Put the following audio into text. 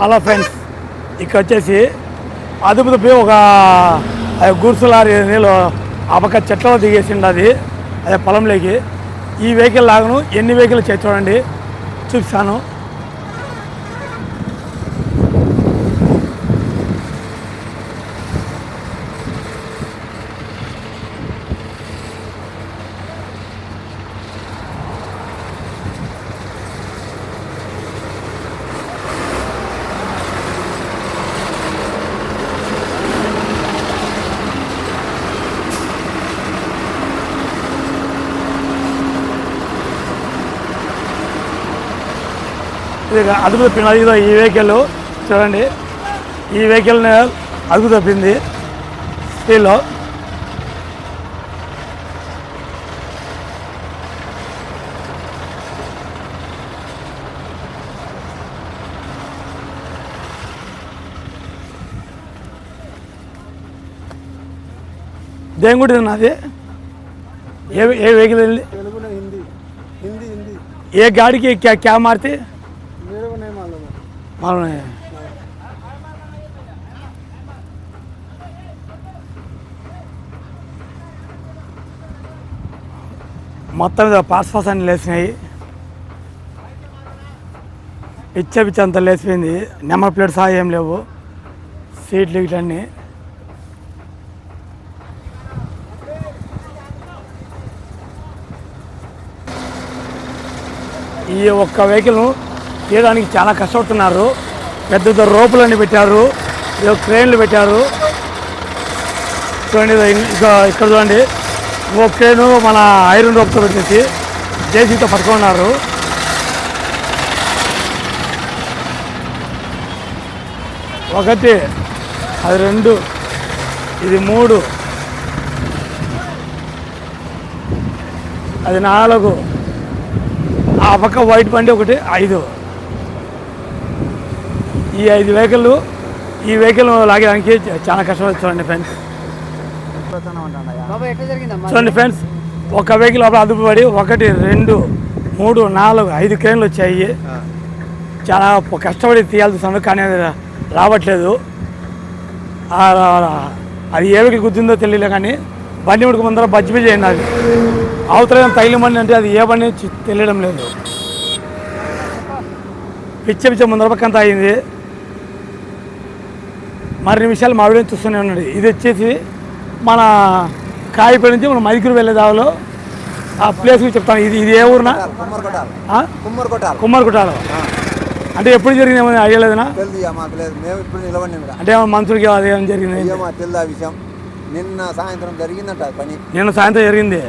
Hello friends ఇక్కడ వచ్చేసి అదుపు ఒక గుర్సు లారీ నీళ్ళు ఆ పక్క చెట్లలో దిగేసిండు అది అదే పొలంలోకి. ఈ వెహికల్ లాగను ఎన్ని వెహికల్ చేసి చూడండి చూపిస్తాను. ఇది అదుపు తప్పింది అది ఈ వెహికల్ చూడండి. ఈ వెహికల్ అదుపు తప్పింది. స్టీల్లో దేంగుడి నాది? ఏ ఏ వెహికల్ ఏ గాడికి క్యా మారితే? మనం మొత్తం మీద పాస్ పాస్ అన్ని లేచినాయి. పిచ్చ పిచ్చ అంతా లేచిపోయింది. నెంబర్ ప్లేట్ సహా ఏం లేవు. సీట్లు ఇట్లన్నీ. ఈ ఒక్క వెహికల్ తీయడానికి చాలా కష్టపడుతున్నారు. పెద్ద పెద్ద రోపులన్నీ పెట్టారు. ఏదో క్రేన్లు పెట్టారు. చూడండి ఇక్కడ చూడండి. ఓ క్రేను మన ఐరన్ రోప్తో పెట్టేసి జేసీతో పట్టుకున్నారు. ఒకటి అది రెండు ఇది మూడు అది నాలుగు ఆ పక్క వైట్ బండి ఒకటి ఐదు. ఈ ఐదు వెహికల్ ఈ వెహికల్ లాగడానికి చాలా కష్టపడి చూడండి ఫ్రెండ్స్. చూడండి ఫ్రెండ్స్ ఒక వెహికల్ లోపల అదుపు పడి ఒకటి రెండు మూడు నాలుగు ఐదు క్రేన్లు వచ్చాయి. చాలా కష్టపడి తీయాల్సి సమయం కానీ రావట్లేదు. అది ఏ వెహికల్ గుద్దిందో తెలియలే కానీ బండి ముడుకు ముందర బజ్జి బిజ్జి అయింది అది. అవతల తైలి బండి అంటే అది ఏ బండి తెలియడం లేదు. పిచ్చ పిచ్చ ముందర పక్కంతా అయింది. మరిన్ని విషయాలు మా వీడియో చూస్తూనే ఉన్నాడు ఇది వచ్చేసి మన కాయిపేట నుంచి మన మైదుకూరు వెళ్ళే దావలో ఆ ప్లేస్కి చెప్తాను. ఇది ఇది ఏ ఊరునా? కుమ్మరికొట్టాలి అంటే ఎప్పుడు జరిగింది ఏమైనా ఐడియా లేదనా అంటే మనుషులకి అది జరిగింది. తెలియదు ఆ విషయం. నిన్న సాయంత్రం జరిగిందంట పని. నిన్న సాయంత్రం జరిగింది.